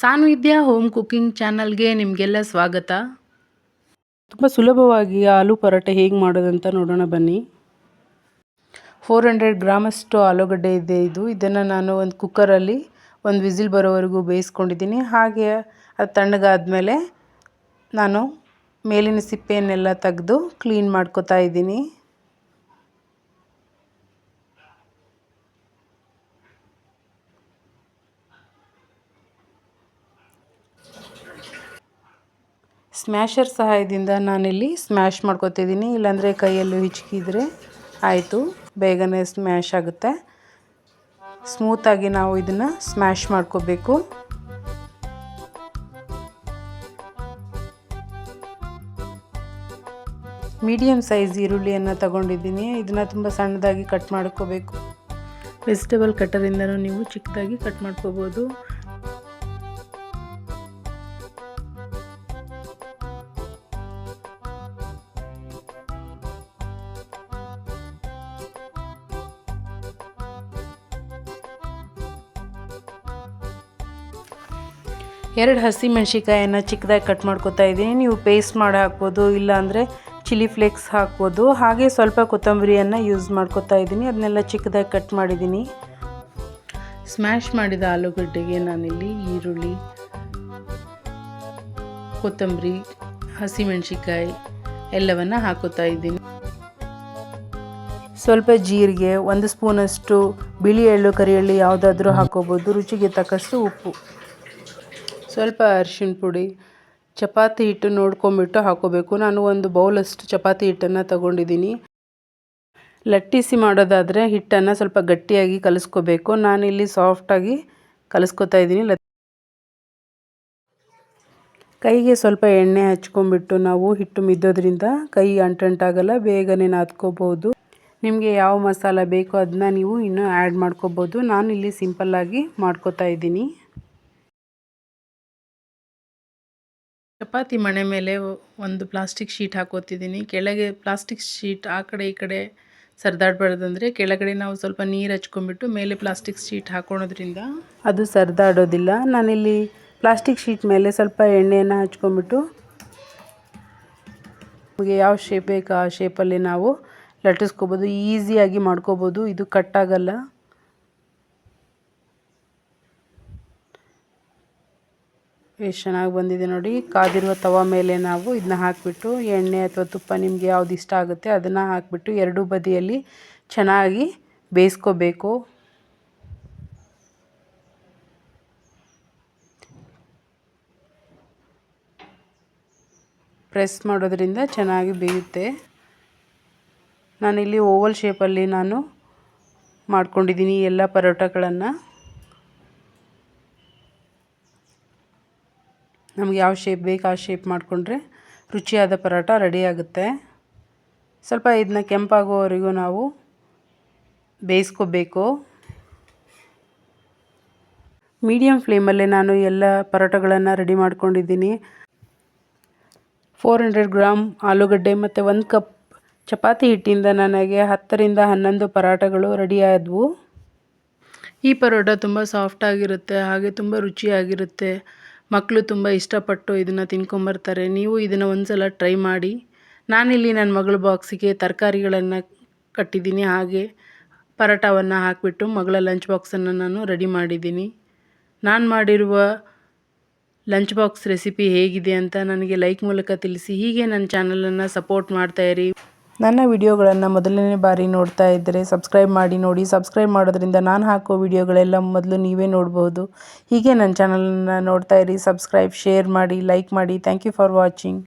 ಸಾನ್ವಿದ್ಯಾ home cooking ಚಾನಲ್ಗೆ ನಿಮಗೆಲ್ಲ ಸ್ವಾಗತ. ತುಂಬ ಸುಲಭವಾಗಿ ಆಲೂ ಪರೋಟ ಹೇಗೆ ಮಾಡೋದಂತ ನೋಡೋಣ ಬನ್ನಿ. ಫೋರ್ ಹಂಡ್ರೆಡ್ ಗ್ರಾಮಷ್ಟು ಆಲೂಗಡ್ಡೆ ಇದೆ ಇದು. ಇದನ್ನು ನಾನು ಒಂದು ಕುಕ್ಕರಲ್ಲಿ ಒಂದು ವಿಸಿಲ್ ಬರೋವರೆಗೂ ಬೇಯಿಸ್ಕೊಂಡಿದ್ದೀನಿ. ಹಾಗೆ ಅದು ತಣ್ಣಗಾದ ಮೇಲೆ ನಾನು ಮೇಲಿನ ಸಿಪ್ಪೆಯನ್ನೆಲ್ಲ ತೆಗೆದು ಕ್ಲೀನ್ ಮಾಡ್ಕೋತಾ ಇದ್ದೀನಿ. ಸ್ಮ್ಯಾಶರ್ ಸಹಾಯದಿಂದ ನಾನಿಲ್ಲಿ ಸ್ಮ್ಯಾಶ್ ಮಾಡ್ಕೋತಿದ್ದೀನಿ. ಇಲ್ಲಾಂದರೆ ಕೈಯಲ್ಲೂ ಹಿಚ್ಕಿದ್ರೆ ಆಯಿತು. ಬೇಗನೆ ಸ್ಮ್ಯಾಶ್ ಆಗುತ್ತೆ. ಸ್ಮೂತಾಗಿ ನಾವು ಇದನ್ನು ಸ್ಮ್ಯಾಶ್ ಮಾಡ್ಕೋಬೇಕು. ಮೀಡಿಯಮ್ ಸೈಜ್ ಈರುಳ್ಳಿಯನ್ನು ತಗೊಂಡಿದ್ದೀನಿ. ಇದನ್ನು ತುಂಬ ಸಣ್ಣದಾಗಿ ಕಟ್ ಮಾಡ್ಕೋಬೇಕು. ವೆಜಿಟೇಬಲ್ ಕಟ್ಟರಿಂದನೂ ನೀವು ಚಿಕ್ಕದಾಗಿ ಕಟ್ ಮಾಡ್ಕೋಬೋದು. ಎರಡು ಹಸಿ ಮೆಣಸಿಕಾಯನ್ನು ಚಿಕ್ಕದಾಗಿ ಕಟ್ ಮಾಡ್ಕೊತಾ ಇದ್ದೀನಿ. ನೀವು ಪೇಸ್ಟ್ ಮಾಡಿ ಹಾಕ್ಬೋದು ಇಲ್ಲಾಂದರೆ ಚಿಲ್ಲಿ ಫ್ಲೇಕ್ಸ್ ಹಾಕ್ಬೋದು. ಹಾಗೆ ಸ್ವಲ್ಪ ಕೊತ್ತಂಬರಿಯನ್ನು ಯೂಸ್ ಮಾಡ್ಕೊತಾ ಇದ್ದೀನಿ. ಅದನ್ನೆಲ್ಲ ಚಿಕ್ಕದಾಗಿ ಕಟ್ ಮಾಡಿದ್ದೀನಿ. ಸ್ಮ್ಯಾಶ್ ಮಾಡಿದ ಆಲೂಗಡ್ಡೆಗೆ ನಾನಿಲ್ಲಿ ಈರುಳ್ಳಿ, ಕೊತ್ತಂಬರಿ ಹಸಿಮೆಣಸಿಕಾಯಿ ಎಲ್ಲವನ್ನು ಹಾಕೋತಾ ಇದ್ದೀನಿ. ಸ್ವಲ್ಪ ಜೀರಿಗೆ, ಒಂದು ಸ್ಪೂನಷ್ಟು ಬಿಳಿ ಎಳ್ಳು, ಕರಿ ಎಳ್ಳು ಯಾವುದಾದ್ರೂ ಹಾಕೋಬೋದು ರುಚಿಗೆ ತಕ್ಕಷ್ಟು ಉಪ್ಪು. ಸ್ವಲ್ಪ ಅರಿಶಿಣ ಪುಡಿ, ಚಪಾತಿ ಹಿಟ್ಟು ನೋಡ್ಕೊಂಬಿಟ್ಟು ಹಾಕೋಬೇಕು. ನಾನು ಒಂದು ಬೌಲಷ್ಟು ಚಪಾತಿ ಹಿಟ್ಟನ್ನು ತಗೊಂಡಿದ್ದೀನಿ. ಲಟ್ಟಿಸಿ ಮಾಡೋದಾದರೆ ಹಿಟ್ಟನ್ನು ಸ್ವಲ್ಪ ಗಟ್ಟಿಯಾಗಿ ಕಲಿಸ್ಕೋಬೇಕು. ನಾನಿಲ್ಲಿ ಸಾಫ್ಟಾಗಿ ಕಲಿಸ್ಕೊತಾ ಇದ್ದೀನಿ. ಕೈಗೆ ಸ್ವಲ್ಪ ಎಣ್ಣೆ ಹಚ್ಕೊಂಡ್ಬಿಟ್ಟು ನಾವು ಹಿಟ್ಟು ಮಿದ್ದೋದ್ರಿಂದ ಕೈ ಅಂಟಂಟಾಗಲ್ಲ, ಬೇಗನೆ ನಾದ್ಕೋಬೋದು ನಿಮಗೆ ಯಾವ ಮಸಾಲ ಬೇಕೋ ಅದನ್ನ ನೀವು ಇನ್ನೂ ಆ್ಯಡ್ ಮಾಡ್ಕೋಬೋದು. ನಾನು ಇಲ್ಲಿ ಸಿಂಪಲ್ಲಾಗಿ ಮಾಡ್ಕೋತಾ ಇದ್ದೀನಿ. ಚಪಾತಿ ಮಣೆ ಮೇಲೆ ಒಂದು ಪ್ಲಾಸ್ಟಿಕ್ ಶೀಟ್ ಹಾಕೋತಿದ್ದೀನಿ. ಕೆಳಗೆ ಪ್ಲಾಸ್ಟಿಕ್ ಶೀಟ್ ಆ ಕಡೆ ಈ ಕಡೆ ಸರಿದಾಡ್ಬಾರ್ದಂದ್ರೆ ಕೆಳಗಡೆ ನಾವು ಸ್ವಲ್ಪ ನೀರು ಹಚ್ಕೊಂಡ್ಬಿಟ್ಟು ಮೇಲೆ ಪ್ಲಾಸ್ಟಿಕ್ ಶೀಟ್ ಹಾಕೊಳೋದ್ರಿಂದ ಅದು ಸರಿದಾಡೋದಿಲ್ಲ. ನಾನಿಲ್ಲಿ ಪ್ಲಾಸ್ಟಿಕ್ ಶೀಟ್ ಮೇಲೆ ಸ್ವಲ್ಪ ಎಣ್ಣೆಯನ್ನು ಹಚ್ಕೊಂಡ್ಬಿಟ್ಟು ನಮಗೆ ಯಾವ ಶೇಪ್ ಬೇಕು ಆ ಶೇಪಲ್ಲಿ ನಾವು ಲಟ್ಟಿಸ್ಕೋಬೋದು. ಈಸಿಯಾಗಿ ಮಾಡ್ಕೋಬೋದು. ಇದು ಕಟ್ಟಾಗಲ್ಲ ಎಷ್ಟು ಚೆನ್ನಾಗಿ ಬಂದಿದೆ ನೋಡಿ. ಕಾದಿರುವ ತವ ಮೇಲೆ ನಾವು ಇದನ್ನ ಹಾಕಿಬಿಟ್ಟು ಎಣ್ಣೆ ಅಥವಾ ತುಪ್ಪ ನಿಮಗೆ ಯಾವ್ದು ಇಷ್ಟ ಆಗುತ್ತೆ ಅದನ್ನು ಹಾಕಿಬಿಟ್ಟು ಎರಡೂ ಬದಿಯಲ್ಲಿ ಚೆನ್ನಾಗಿ ಬೇಯಿಸ್ಕೋಬೇಕು. ಪ್ರೆಸ್ ಮಾಡೋದ್ರಿಂದ ಚೆನ್ನಾಗಿ ಬೇಯುತ್ತೆ. ನಾನಿಲ್ಲಿ ಓವಲ್ ಶೇಪಲ್ಲಿ ನಾನು ಮಾಡ್ಕೊಂಡಿದ್ದೀನಿ ಎಲ್ಲ ಪರೋಟಗಳನ್ನು. ನಮ್ಗೆ ಯಾವ ಶೇಪ್ ಬೇಕು ಆ ಶೇಪ್ ಮಾಡಿಕೊಂಡ್ರೆ ರುಚಿಯಾದ ಪರೋಟ ರೆಡಿಯಾಗುತ್ತೆ ಸ್ವಲ್ಪ ಇದನ್ನ ಕೆಂಪಾಗೋವರೆಗೂ ನಾವು ಬೇಯಿಸ್ಕೋಬೇಕು. ಮೀಡಿಯಮ್ ಫ್ಲೇಮಲ್ಲೇ ನಾನು ಎಲ್ಲ ಪರೋಟಗಳನ್ನು ರೆಡಿ ಮಾಡ್ಕೊಂಡಿದ್ದೀನಿ. ಫೋರ್ ಹಂಡ್ರೆಡ್ ಗ್ರಾಮ್ ಆಲೂಗಡ್ಡೆ ಮತ್ತು ಒಂದು ಕಪ್ ಚಪಾತಿ ಹಿಟ್ಟಿಂದ ನನಗೆ ಹತ್ತರಿಂದ ಹನ್ನೊಂದು ಪರೋಟಗಳು ರೆಡಿಯಾದವು ಈ ಪರೋಟ ತುಂಬ ಸಾಫ್ಟಾಗಿರುತ್ತೆ ಹಾಗೆ ತುಂಬ ರುಚಿಯಾಗಿರುತ್ತೆ. ಮಕ್ಕಳು ತುಂಬ ಇಷ್ಟಪಟ್ಟು ಇದನ್ನು ತಿನ್ಕೊಂಬರ್ತಾರೆ. ನೀವು ಇದನ್ನು ಒಂದು ಸಲ ಟ್ರೈ ಮಾಡಿ. ನಾನಿಲ್ಲಿ ನನ್ನ ಮಗಳ ಬಾಕ್ಸಿಗೆ ತರಕಾರಿಗಳನ್ನು ಕಟ್ಟಿದ್ದೀನಿ. ಹಾಗೆ ಪರೋಟವನ್ನು ಹಾಕಿಬಿಟ್ಟು ಮಗಳ ಲಂಚ್ ಬಾಕ್ಸನ್ನು ನಾನು ರೆಡಿ ಮಾಡಿದ್ದೀನಿ. ನಾನು ಮಾಡಿರುವ ಲಂಚ್ ಬಾಕ್ಸ್ ರೆಸಿಪಿ ಹೇಗಿದೆ ಅಂತ ನನಗೆ ಲೈಕ್ ಮೂಲಕ ತಿಳಿಸಿ. ಹೀಗೆ ನನ್ನ ಚಾನಲನ್ನು ಸಪೋರ್ಟ್ ಮಾಡ್ತಾಯಿರಿ ನನ್ನ ವಿಡಿಯೋಗಳನ್ನು ಮೊದಲನೇ ಬಾರಿ ನೋಡ್ತಾ ಇದ್ದರೆ ಸಬ್ಸ್ಕ್ರೈಬ್ ಮಾಡಿ ನೋಡಿ. ಸಬ್ಸ್ಕ್ರೈಬ್ ಮಾಡೋದ್ರಿಂದ ನಾನು ಹಾಕೋ ವಿಡಿಯೋಗಳೆಲ್ಲ ಮೊದಲು ನೀವೇ ನೋಡ್ಬೋದು. ಹೀಗೆ ನನ್ನ ಚಾನಲನ್ನು ನೋಡ್ತಾ ಇರಿ ಸಬ್ಸ್ಕ್ರೈಬ್ ಶೇರ್ ಮಾಡಿ ಲೈಕ್ ಮಾಡಿ. Thank you for watching